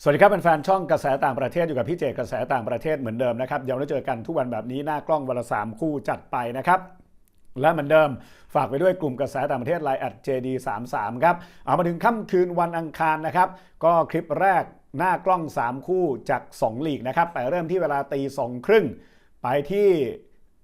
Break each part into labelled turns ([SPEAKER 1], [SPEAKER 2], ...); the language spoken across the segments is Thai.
[SPEAKER 1] สวัสดีครับเป็นแฟนๆช่องกระแสต่างประเทศอยู่กับพี่เจกระแสต่างประเทศเหมือนเดิมนะครับเดี๋ยวเราเจอกันทุกวันแบบนี้หน้ากล้องวันละสามคู่จัดไปนะครับและเหมือนเดิมฝากไปด้วยกลุ่มกระแสต่างประเทศไลน์ at JD33 ครับเอามาถึงค่ำคืนวันอังคารนะครับ ก็คลิปแรกหน้ากล้อง 3 คู่จาก 2 ลีกนะครับ ไปเริ่มที่เวลาตีสองครึ่งไปที่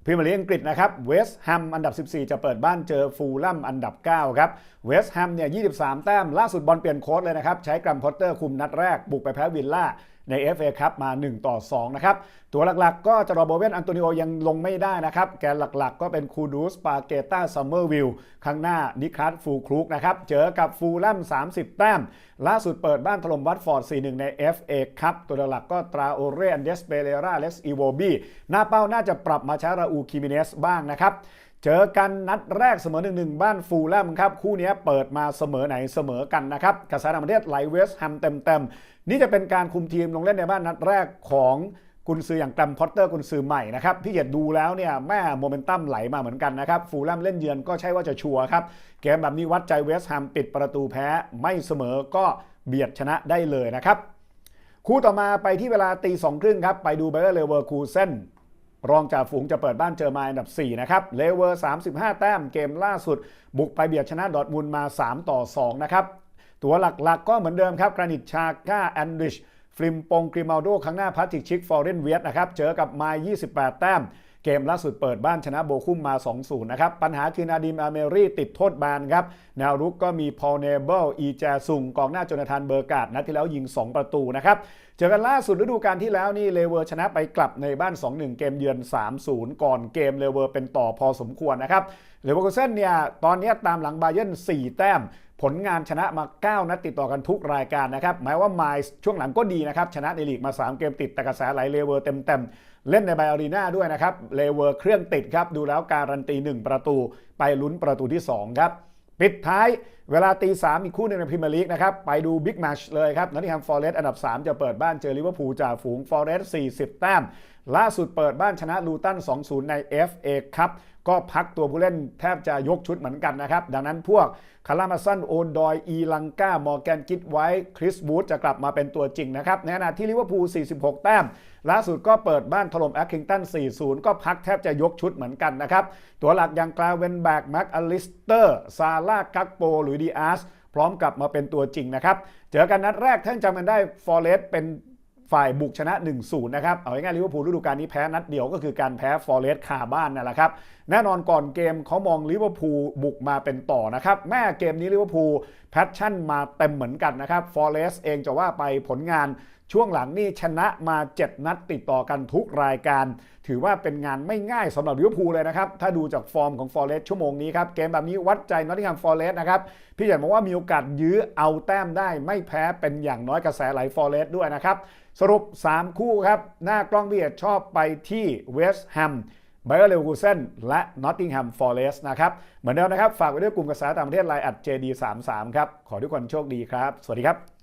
[SPEAKER 1] พรีเมียร์ลีกอังกฤษนะครับเวสต์แฮมอันดับ 14 จะเปิดบ้านเจอฟูลแลมอันดับ 9 ครับเวสต์แฮมเนี่ย 23 แต้ม ล่าสุดบอลเปลี่ยนโค้ดเลยนะครับ ใช้กรัมพอตเตอร์คุมนัดแรก บุกไปแพ้วิลล่าใน FA ครับมา 1 ต่อ 2 นะครับ ตัวหลักๆ ก็จะรอโบเวนอันโตนิโอยังลงไม่ได้นะครับ แกนหลักๆ ก็เป็นคูดูสปาเกต้าซัมเมอร์วิลข้างหน้านิคัสฟูครุกนะครับ เจอกับฟูลแลม30 แต้ม ล่าสุดเปิดบ้านถล่มวัตฟอร์ด 4-1 ใน FA ครับตัวหลักๆก็ตราโอเรอันเดสเปเรราเล็กซ์อีโวบีหน้าเป้าน่าจะปรับมาใช้ราอูคิมิเนสบ้างนะครับ เจอกันนัดแรกเสมอ1-1บ้านฟูลแลมครับ คู่นี้เปิดมาเสมอไหนเสมอกันนะครับกระแสต่างประเทศไหลเวสต์แฮมเต็มๆ นี่จะเป็นการคุมทีมลงเล่นในบ้านนัดแรกของกุนซืออย่างแกรมพอตเตอร์กุนซือใหม่นะครับพี่เหยียดดูแล้วเนี่ยแม่โมเมนตัมไหลมาเหมือนกันนะครับฟูลแลมเล่นเยือนก็ใช่ว่าจะชัวร์ครับ เกมแบบนี้วัดใจเวสต์แฮมปิดประตูแพ้ไม่เสมอก็เบียดชนะได้เลยนะครับคู่ต่อมาไปที่เวลาตีสองครึ่งครับไปดูเบเ e อร์เลเวอร์คูเซน รองจ่าฝูงจะเปิดบ้านเจอมาอันดับ 4 นะครับ เลเวอร์ 35 แต้มเกมล่าสุด บุกไปเบียดชนะดอทมุนมา 3 ต่อ 2 นะครับ ตัวหลักๆกก็เหมือนเดิมครับกรานิตชาก้าแอนดิชฟริมปงกริมาโดครั้งหน้าพัติกชิกฟอร์เรนเวียตนะครับ เจอกับไมล์28 แต้ม เกมล่าสุดเปิดบ้านชนะโบคุมมา 2-0 นะครับ ปัญหาคือนาดิมอาเมรี่ติดโทษแบนครับ แนวรุกก็มีพอลเนเบิลอีแจซุงกองหน้าโจนาธานเบอร์กาดนัดที่แล้วยิง 2 ประตูนะครับเจอกันล่าสุดฤดูกาลที่แล้วนี่เลเวอร์ชนะไปกลับในบ้าน 2-1 เกมเยือน 3-0 ก่อนเกมเลเวอร์เป็นต่อพอสมควรนะครับเลเวอร์คูเซนเนี่ยตอนนี้ตามหลังบาเยร์น4 แต้ม ผลงานชนะมา 9 นัดติดต่อกันทุกรายการนะครับแม้ว่าไมล์ช่วงหลังก็ดีนะครับ ชนะในลีกมา 3 เกมติดแต่กระแสไหลเลเวอร์เต็มๆ เล่นในไบอารีนาด้วยนะครับเลเวอร์เครื่องติดครับ ดูแล้วการันตี 1 ประตู ไปลุ้นประตูที่ 2 ครับ ปิดท้าย เวลาตีสามอีกคู่หนึ่งในพรีเมียร์ลีกนะครับ ไปดูบิ๊กแมชเลยครับนอตติงแฮมฟอร์เรสต์อันดับ 3 จะเปิดบ้านเจอลิเวอร์พูลจ่าฝูงฟอร์เรสต์40 แต้ม ล่าสุดเปิดบ้านชนะลูตัน 2-0 ใน FA ครับก็พักตัวผู้เล่นแทบจะยกชุดเหมือนกันนะครับ ดังนั้นพวกคารามาสันโอนดอย อีลังกามอร์แกนกิดไว้ คริสบูธจะกลับมาเป็นตัวจริงนะครับ ในขณะที่ลิเวอร์พูล 46 แต้ม ล่าสุดก็เปิดบ้านถล่มแอคคิงตัน 4-0 ก็พักแทบจะยกชุดเหมือนกันนะครับ ตัวหลักอย่างกลาเวนแบกแม็กอลิสเตอร์ ซาร่ากักโปหรือดีอาร์สพร้อมกลับมาเป็นตัวจริงนะครับ เจอกันนัดแรกท่านจำกันได้ฟอร์เรสเป็นฝ่ายบุกชนะ 1-0 นะครับ เอาง่ายๆลิเวอร์พูลฤดูกาลนี้แพ้นัดเดียวก็คือการแพ้ฟอร์เรสคาบ้านนั่นแหละครับ แน่นอนก่อนเกมเขามองลิเวอร์พูลบุกมาเป็นต่อนะครับ แม่เกมนี้ลิเวอร์พูลแพชชั่นมาเต็มเหมือนกันนะครับฟอร์เรสเองจะว่าไปผลงาน ช่วงหลังนี่ชนะมา 7 นัดติดต่อกันทุกรายการ ถือว่าเป็นงานไม่ง่ายสำหรับลิเวอร์พูลเลยนะครับ ถ้าดูจากฟอร์มของฟอร์เรสชั่วโมงนี้ครับ เกมแบบนี้วัดใจนอตติงแฮมฟอร์เรสนะครับ พี่ใหญ่บอกว่ามีโอกาสยื้อเอาแต้มได้ไม่แพ้เป็นอย่างน้อยกระแสไหลฟอร์เรสด้วยนะครับ สรุป 3 คู่ครับ หน้ากล้องพี่เอกชอบไปที่เวสต์แฮมไบเออร์เลวกูเซนและนอตติงแฮมฟอร์เรสนะครับ เหมือนเดิมนะครับ ฝากไว้ด้วยกลุ่มกระแสต่างประเทศไลน์อัด JD33 ครับ ขอทุกคนโชคดีครับ สวัสดีครับ